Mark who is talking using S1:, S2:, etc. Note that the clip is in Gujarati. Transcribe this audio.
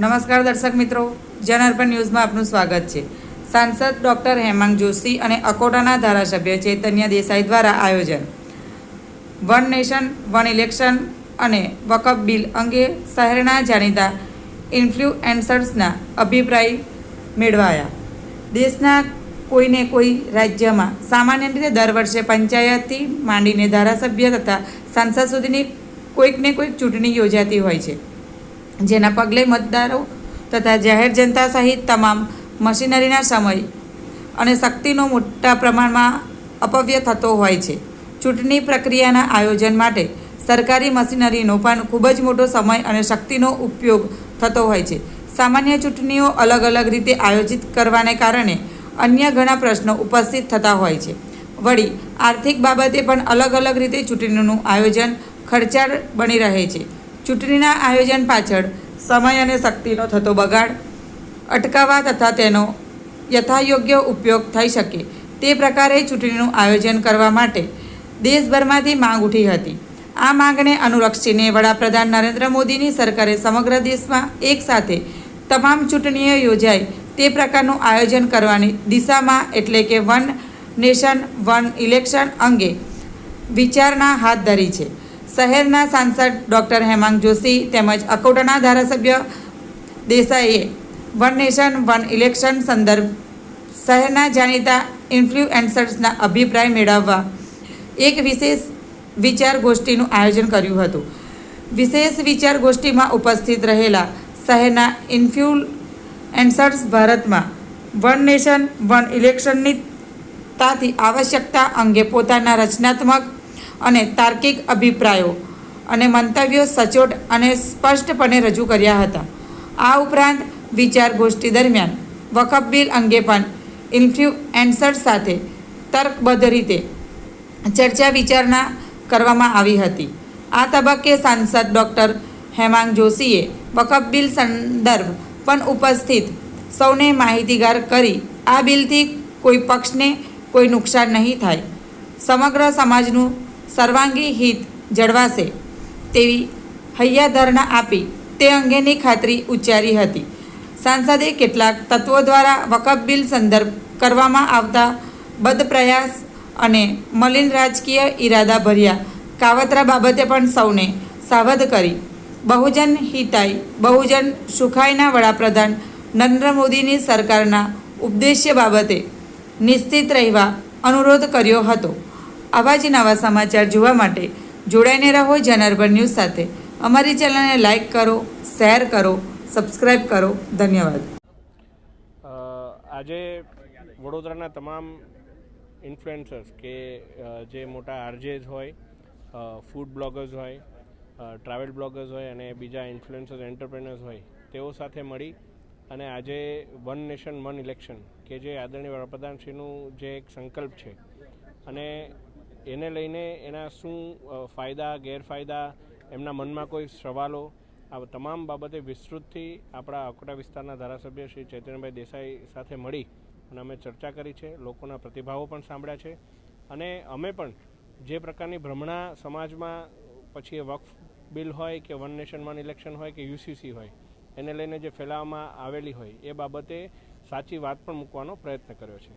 S1: નમસ્કાર દર્શક મિત્રો, જનાર્પણ ન્યૂઝમાં આપનું સ્વાગત છે. સાંસદ ડૉક્ટર હેમાંગ જોશી અને અકોટાના ધારાસભ્ય ચૈતન્ય દેસાઈ દ્વારા આયોજન. વન નેશન, વન ઇલેક્શન અને વકફ બિલ અંગે શહેરના જાણીતા ઇન્ફ્લુએન્સર્સના અભિપ્રાય મેળવાયા. દેશના કોઈને કોઈ રાજ્યમાં સામાન્ય રીતે દર વર્ષે પંચાયતથી માંડીને ધારાસભ્ય તથા સાંસદ સુધીની કોઈકને કોઈક ચૂંટણી યોજાતી હોય છે. જેના પગલે મતદારો તથા જાહેર જનતા સહિત તમામ મશીનરીના સમય અને શક્તિનો મોટા પ્રમાણમાં અપવ્ય થતો હોય છે. ચૂંટણી પ્રક્રિયાના આયોજન માટે સરકારી મશીનરીનો પણ ખૂબ જ મોટો સમય અને શક્તિનો ઉપયોગ થતો હોય છે. સામાન્ય ચૂંટણીઓ અલગ અલગ રીતે આયોજિત કરવાને કારણે અન્ય ઘણા પ્રશ્નો ઉપસ્થિત થતા હોય છે. વળી, આર્થિક બાબતે પણ અલગ અલગ રીતે ચૂંટણીનું આયોજન ખર્ચાળ બની રહે છે. ચૂંટણીના આયોજન પાછળ સમય અને શક્તિનો થતો બગાડ અટકાવવા તથા તેનો યથાયોગ્ય ઉપયોગ થઈ શકે તે પ્રકારે ચૂંટણીનું આયોજન કરવા માટે દેશભરમાંથી માંગ ઉઠી હતી. આ માંગને અનુલક્ષીને વડાપ્રધાન નરેન્દ્ર મોદીની સરકારે સમગ્ર દેશમાં એક સાથે તમામ ચૂંટણીઓ યોજાય તે પ્રકારનું આયોજન કરવાની દિશામાં એટલે કે વન નેશન, વન ઇલેક્શન અંગે વિચારણા હાથ ધરી છે. શહેરના સાંસદ ડૉક્ટર હેમાંગ જોશી તેમજ અકોટાના ધારાસભ્ય દેસાઈએ વન નેશન, વન ઇલેક્શન સંદર્ભ શહેરના જાણીતા ઇન્ફ્લુએન્સર્સના અભિપ્રાય મેળવવા એક વિશેષ વિચાર ગોષ્ઠીનું આયોજન કર્યું હતું. વિશેષ વિચાર ગોષ્ઠીમાં ઉપસ્થિત રહેલા શહેરના ઇન્ફ્લુએન્સર્સ ભારતમાં વન નેશન, વન ઇલેક્શનની તાથી આવશ્યકતા અંગે પોતાના રચનાત્મક અને તાર્કિક અભિપ્રાયો અને મંતવ્યો સચોટ અને સ્પષ્ટપણે રજૂ કર્યા હતા. આ ઉપરાંત વિચાર ગોષ્ઠી દરમિયાન વકફ બિલ અંગે પણ ઇન્ફ્લુએન્સર્સ સાથે તર્કબદ્ધ રીતે ચર્ચા વિચારણા કરવામાં આવી હતી. આ તબક્કે સાંસદ ડૉક્ટર હેમાંગ જોશીએ વકફ બિલ સંદર્ભ પણ ઉપસ્થિત સૌને માહિતીગાર કરી આ બિલથી કોઈ પક્ષને કોઈ નુકસાન નહીં થાય. સમગ્ર સમાજનું સર્વાંગી હિત જળવાશે તેવી હૈયાધારણા આપી તે અંગેની ખાતરી ઉચ્ચારી હતી. સાંસદે કેટલાક તત્વો દ્વારા વકફ બિલ સંદર્ભ કરવામાં આવતા બદપ્રયાસ અને મલિન રાજકીય ઈરાદા ભર્યા કાવતરા બાબતે પણ સૌને સાવધ કરી. બહુજન હિતાય, બહુજન સુખાયના વડાપ્રધાન નરેન્દ્ર મોદીની સરકારના ઉપદેશ્ય બાબતે નિશ્ચિત રહેવા અનુરોધ કર્યો હતો. આવા જ નવા સમાચાર જોવા માટે જોડાઈને રહો જનાર્બન ન્યૂઝ સાથે. અમારી ચેનલને લાઇક કરો, શેર કરો સબસ્ક્રાઈબ કરો. ધન્યવાદ.
S2: આજે વડોદરાના તમામ ઇન્ફ્લુએન્સર્સ કે જે મોટા આરજેઝ હોય ફૂડ બ્લોગર્સ હોય ટ્રાવેલ બ્લોગર્સ હોય અને બીજા ઇન્ફ્લુએન્સર્સ, એન્ટરપ્રેનર્સ હોય, તેઓ સાથે મળી અને આજે વન નેશન, વન ઇલેક્શન કે જે આદરણીય વડાપ્રધાનશ્રીનું જે એક સંકલ્પ છે અને એને લઈને એના શું ફાયદા, ગેરફાયદા, એમના મનમાં કોઈ સવાલો, આ તમામ બાબતે વિસ્તૃતથી આપણા અકોટા વિસ્તારના ધારાસભ્ય શ્રી ચૈતન્યભાઈ દેસાઈ સાથે મળી અને અમે ચર્ચા કરી છે, લોકોના પ્રતિભાવો પણ સાંભળ્યા છે અને અમે પણ જે પ્રકારની ભ્રમણા સમાજમાં પછી એ વક્ફ બિલ હોય કે વન નેશન વન ઇલેક્શન હોય કે યુસીસી હોય, એને લઈને જે ફેલાવવામાં આવેલી હોય, એ બાબતે સાચી વાત પણ મૂકવાનો પ્રયત્ન કર્યો છે.